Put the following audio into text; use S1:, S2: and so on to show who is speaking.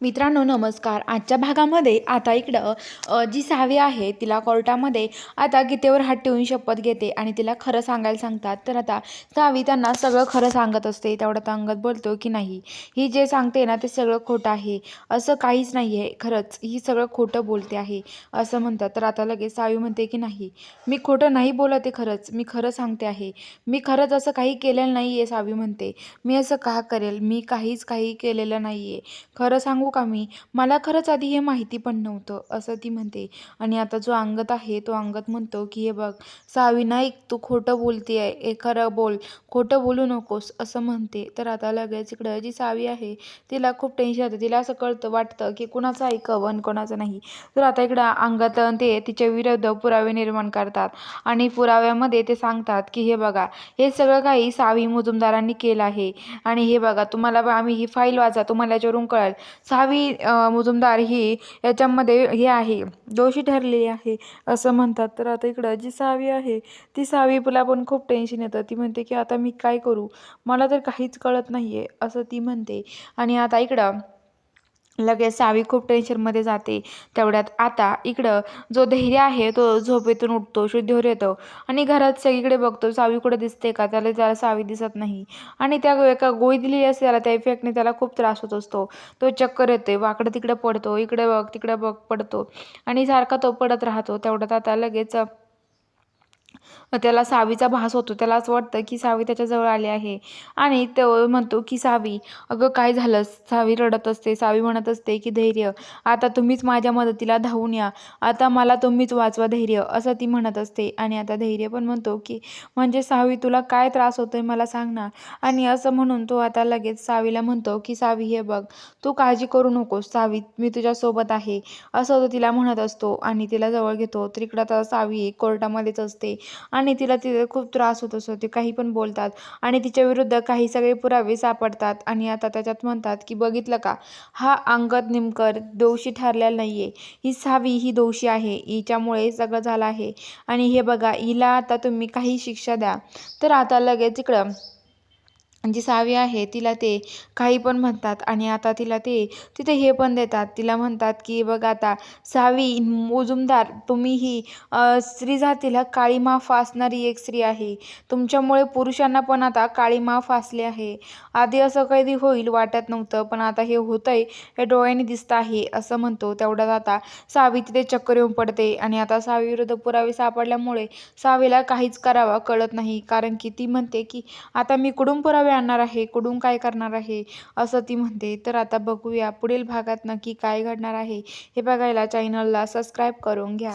S1: मित्रांनो नमस्कार. आजच्या भागामध्ये आता इकडं जी सावी आहे तिला कोर्टामध्ये आता गीतेवर हात ठेवून शपथ घेते आणि तिला खरं सांगायला सांगतात. तर आता सहावी त्यांना सगळं खरं सांगत असते. तेवढं अंगत बोलतो की नाही. ही जे सांगते ना ते सगळं खोटं आहे. असं काहीच नाही आहे खरंच ही सगळं खोटं बोलते आहे. असं म्हणतात. तर आता लगेच सहावी म्हणते की नाही. मी खोटं नाही बोलत आहे खरंच. मी खरं सांगते आहे. मी खरंच असं काही केलेलं नाही आहे सहावी म्हणते. मी असं का करेल? मी काहीच काही केलेलं नाही आहे खरं सांगू हो का मी? मला खरंच आधी हे माहिती पण नव्हतं असं ती म्हणते. आणि आता जो अंगत आहे तो अंगत म्हणतो की हे बघ सावी तू खोटं बोलते आहे. हे खरं बोल. खोटं बोलू नकोस असं म्हणते. तर आता लगेच इकडं जी सावी आहे तिला खूप टेन्शन येतं. तिला असं कळतं वाटतं की कुणाचं ऐकावं आणि कोणाचं नाही. तर आता इकडं अंगत ते तिच्या विरुद्ध पुरावे निर्माण करतात. आणि पुराव्यामध्ये ते सांगतात की हे बघा हे सगळं काही सावी मुजुमदारांनी केलं आहे. आणि हे बघा तुम्हाला आम्ही ही फाईल वाचा तुम्हाला याच्यावरून कळेल. सावी मुजुमदार ही याच्यामध्ये हे आहे. दोषी ठरलेली आहे असं म्हणतात. तर आता इकडं जी सावी आहे ती सहावी पुला पण खूप टेन्शन येतं. ती म्हणते की आता मी काय करू? मला तर काहीच कळत नाही आहे असं ती म्हणते. आणि आता इकडं लगेच सावी खूप टेन्शनमध्ये जाते. तेवढ्यात आता इकडं जो धैर्य आहे तो झोपेतून उठतो शुद्धीवर येतो. आणि घरात सगळीकडे बघतो सावी कुठे दिसते का? त्याला त्याला सावी दिसत नाही. आणि त्या एका गोळी दिलेली असते त्याला त्या इफेक्टने त्याला खूप त्रास होत असतो. तो चक्कर येते वाकडं तिकडे पडतो इकडे बघ तिकडे बघ पडतो. आणि सारखा तो पडत राहतो. तेवढ्यात आता लगेच त्याला सावीचा भास होतो. त्याला असं वाटतं की सावी त्याच्याजवळ आली आहे. आणि तो म्हणतो की सावी अगं काय झालं? सावी रडत असते. सावी म्हणत असते की धैर्य आता तुम्हीच माझ्या मदतीला धावून या. आता मला तुम्हीच वाचवा धैर्य असं ती म्हणत असते. आणि आता धैर्य पण म्हणतो की म्हणजे सावी तुला काय त्रास होतोय मला सांग ना. आणि असं म्हणून तो आता लगेच सावीला म्हणतो की सावी हे बघ तू काळजी करू नकोस. सावी मी तुझ्यासोबत आहे. असं तो तिला म्हणत असतो. आणि तिला जवळ घेतो. तर इकडं आता सावी कोर्टामध्येच असते. आणि तिला तिथे खूप त्रास होत असतो. ते काही पण बोलतात आणि तिच्या विरुद्ध काही सगळे पुरावे सापडतात. आणि आता त्याच्यात म्हणतात की बघितलं का? हा अंगद निमकर दोषी ठरलेला नाही आहे ही सावी ही दोषी आहे. हिच्यामुळे सगळं झालं आहे. आणि हे बघा हिला आता तुम्ही काही शिक्षा द्या. तर आता लगेच इकडं जी सावी आहे तिला ते काही पण म्हणतात आणि आता तिला ते तिथे हे पण देतात. तिला म्हणतात की बघ आता सावी मुजुमदार तुम्ही ही स्त्री जातीला काळीमा फासणारी एक स्त्री आहे. तुमच्यामुळे पुरुषांना पण आता काळीमा फासली आहे. आधी असं कधी होईल वाटत नव्हतं पण आता हे होतंय हे डोळ्याने दिसतं आहे असं म्हणतो. तेवढ्यात आता सावी तिथे चक्कर येऊन पडते आणि आता सावी विरुद्ध पुरावे सापडल्यामुळे सावीला काहीच करावा कळत नाही. कारण की ती म्हणते की आता मी कुठून पुरावे आणणार आहे? कुठून काय करणार आहे? असं ती म्हणते. तर आता बघूया पुढील भागात नक्की काय घडणार आहे हे बघायला चॅनलला सबस्क्राईब करून घ्या.